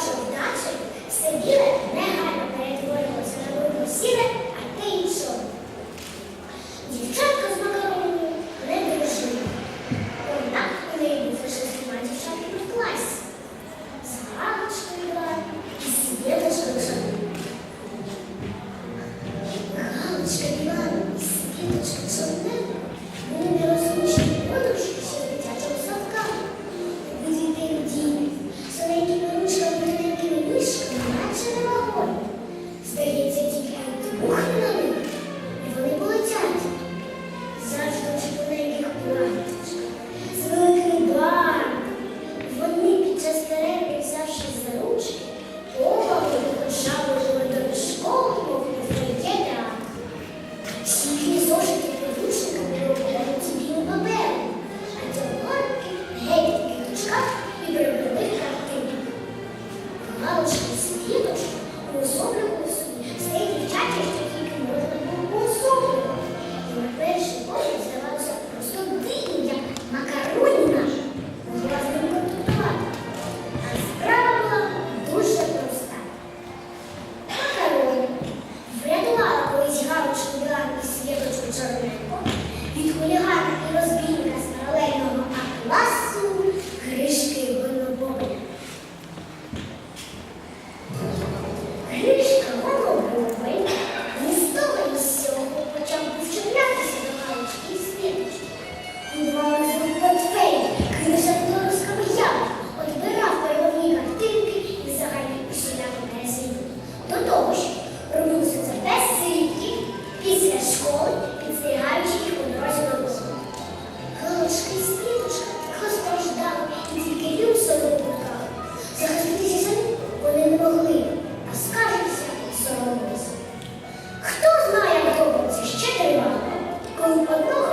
Бачив, наче, все вірно. Como